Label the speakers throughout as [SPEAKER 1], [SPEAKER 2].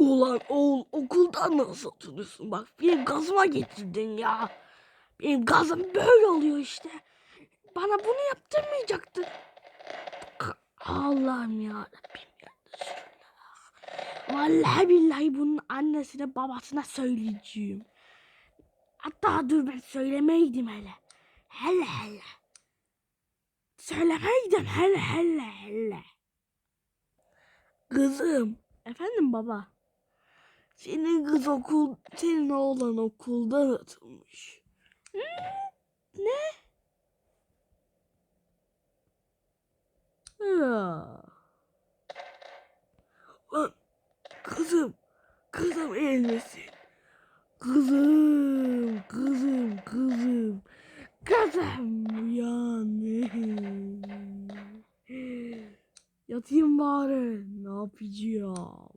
[SPEAKER 1] Ulan oğul okuldan nasıl oturuyorsun? Bak benim gazıma getirdin ya. Benim gazım böyle oluyor işte. Bana bunu yaptırmayacaktın. Allah'ım ya Rabbim ya. Vallahi billahi bunun annesine babasına söyleyeceğim. Hatta dur ben söylemeydim hele. Hele hele. Söylemeydim hele hele hele. Kızım. Efendim baba. Senin kız okul, senin oğlan okuldan atılmış. Hmm, Ne? Ya. Lan kızım, kızım elmesin. Kızım, kızım, kızım. Kızım uyan. Yatayım bari. Ne yapacağım?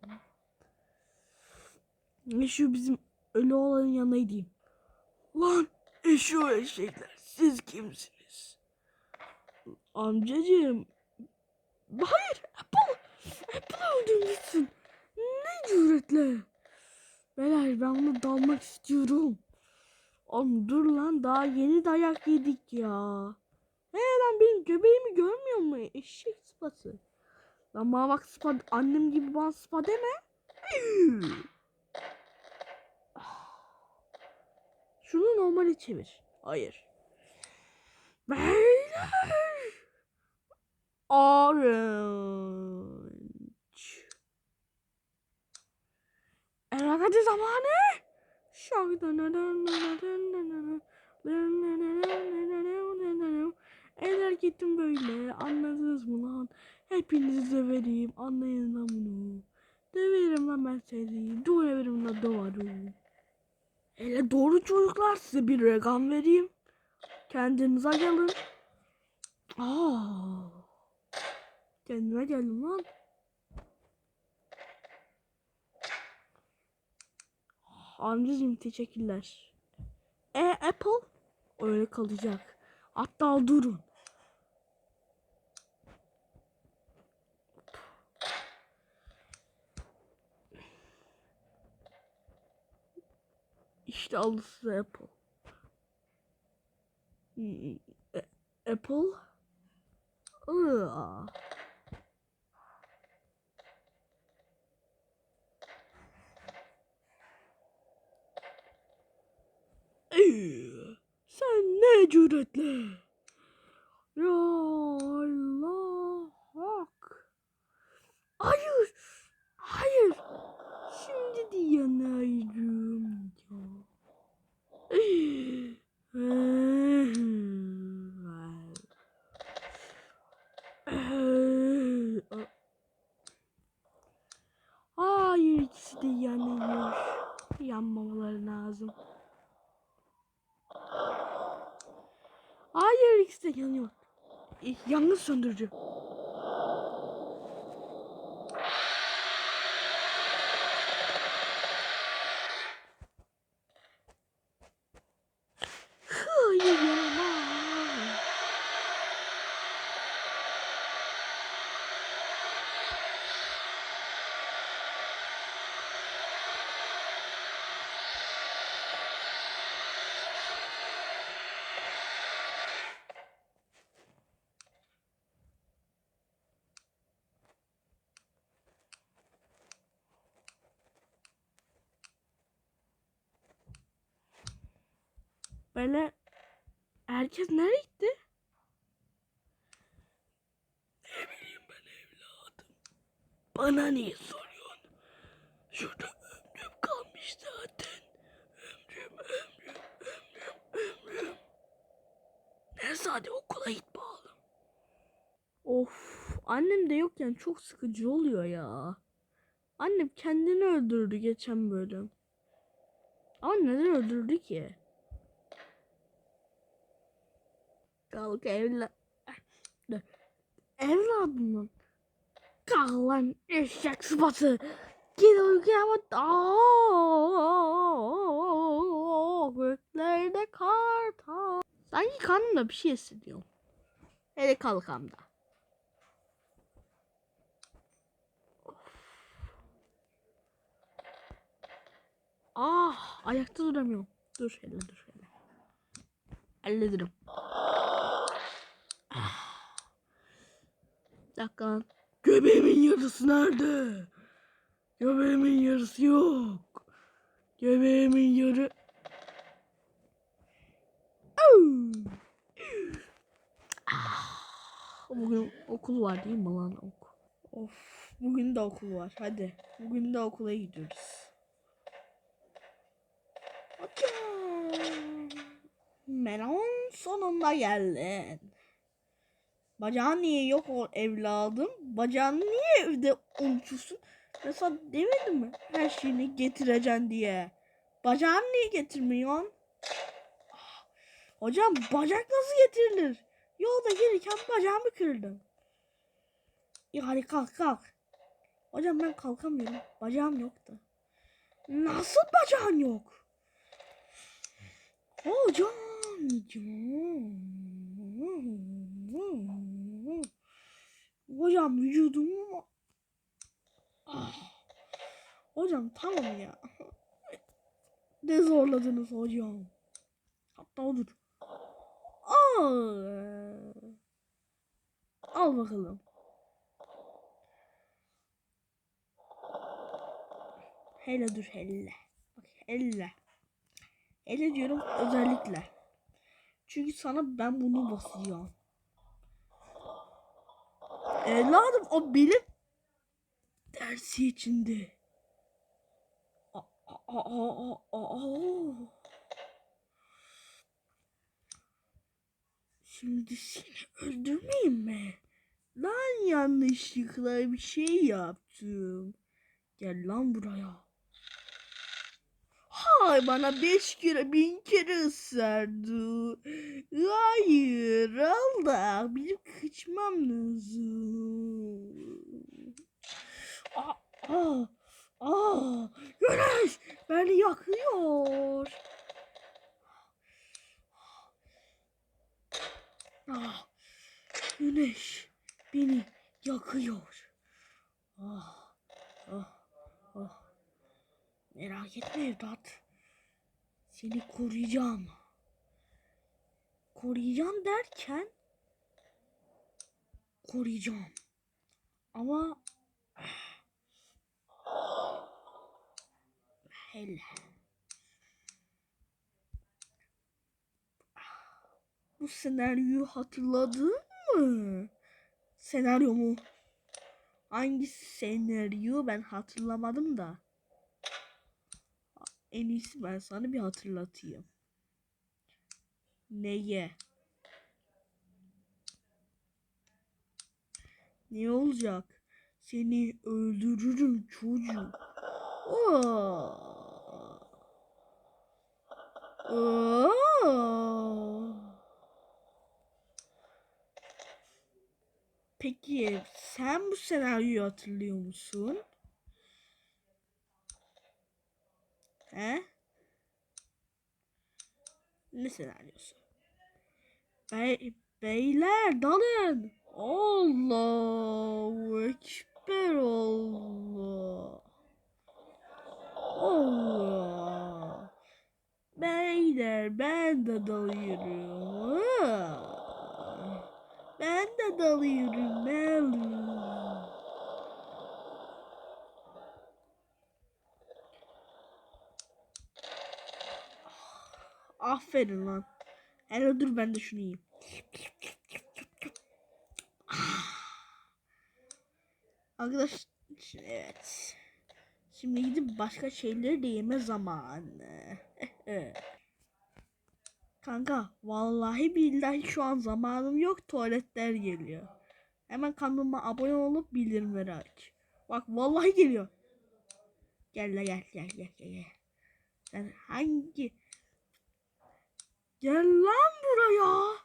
[SPEAKER 1] Şu bizim ölü olanın yanına gideyim. Lan eşo eşekler siz kimsiniz? Amcacığım. Hayır Apple. Apple öldürmüşsün. Ne cüretle. Beyler ben bunu dalmak istiyorum. Oğlum dur lan daha yeni dayak yedik ya. He lan benim göbeğimi görmüyor mu? Eşek sıpası. Lan bana bak sıpa, annem gibi bana sıpa deme. Şunu normale çevir. Hayır. Beyler. Orange. Erakati zamanı. El hareketim böyle. Anladınız mı lan? Hepinizi döverim. Anlayın lan bunu. Döverim lan ben seni. Döverim lan döverim. Hele doğru çocuklar size bir regam vereyim. Kendinize gelin. Aa. Kendime geldim lan. Amcacığım teşekkürler. E Apple öyle kalacak. Hatta durun. İşte al size Apple. E- Apple. Iıı. Sen ne cüretle? Ya Allah hak. Hayır. Hayır. Şimdi diyanayım ya. Hayır ikisi de yanıyor. Yanmamaları lazım. Hayır ikisi de yanıyor. E, Yangın söndürücü. Hayır yanamam. Böyle herkes nereye gitti? Ne bileyim ben evladım. Bana niye soruyorsun? Şurada ömrüm kalmış zaten. Ömrüm, ömrüm, ömrüm, ömrüm. Neyse hadi okula git bakalım. Of, annem de yokken çok sıkıcı oluyor ya. Annem kendini öldürdü geçen bölüm. Ama neden öldürdü ki? Kalk evla... Dur. Evladımın. Kalk lan eşek sıpası. Git uykuya bak. Aa, Göklerde kartal. Sanki karnımda bir şey hissediyorum. Hele kalkamda. Ayakta duramıyorum. Dur hele dur hele. Hallederim. Bir dakika lan. Göbeğimin yarısı nerede? Göbeğimin yarısı yok. Göbeğimin yarı... Ah, Bugün okul var değil mi lan okul? Of bugün de okul var hadi. Bugün de okula gidiyoruz. Hocam. Melon sonunda geldin. Bacağın niye yok o evladım? Bacağını niye evde unutursun? Mesela demedim mi? Her şeyini getireceksin diye. Bacağını niye getirmiyorsun? Hocam bacak nasıl getirilir? Yolda gelirken bacağımı kırdım. Ya kalk kalk. Hocam ben kalkamıyorum. Bacağım yoktu. Nasıl bacağın yok? Hocam. Hocam. Hocam vücudumu Ah. Hocam tamam ya. Ne zorladınız hocam. Hatta dur. Al. Al bakalım. Hele dur hele. Hele. Hele diyorum özellikle. Çünkü sana ben bunu basacağım. Evladım o benim dersi içinde. Aa. Şimdi seni öldürmeyeyim mi? Lan yanlışlıkla bir şey yaptım. Gel lan buraya. Hay bana beş kere bin kere ısırdı. Hayır Allah benim kaçmam lazım. Aa, aa, aa, güneş beni yakıyor. Ah, güneş beni yakıyor. Ah, ah. Merak etme evlat. Seni koruyacağım. Koruyacağım derken koruyacağım. Ama hele. Bu senaryoyu hatırladın mı? Senaryo mu? Hangi senaryo ben hatırlamadım da. En iyisi ben sana bir hatırlatayım. Neye? Ne olacak? Seni öldürürüm çocuk. Aa. Aa. Peki sen bu senaryoyu hatırlıyor musun? He? Ne senaryosu? Bey, beyler dalın. Allahu Ekber Allah. Allah. Beyler ben de dalıyorum. Ben de dalıyorum. Ben. Aferin lan. Hele dur ben de şunu yiyeyim. Arkadaş evet. Şimdi gidip başka şeyleri de yeme zamanı. Kanka vallahi billahi şu an zamanım yok tuvaletler geliyor. Hemen kanalıma abone olup bildirimleri aç. Bak vallahi geliyor. Gel la gel gel gel. gel. Sen hangi Gel lan buraya.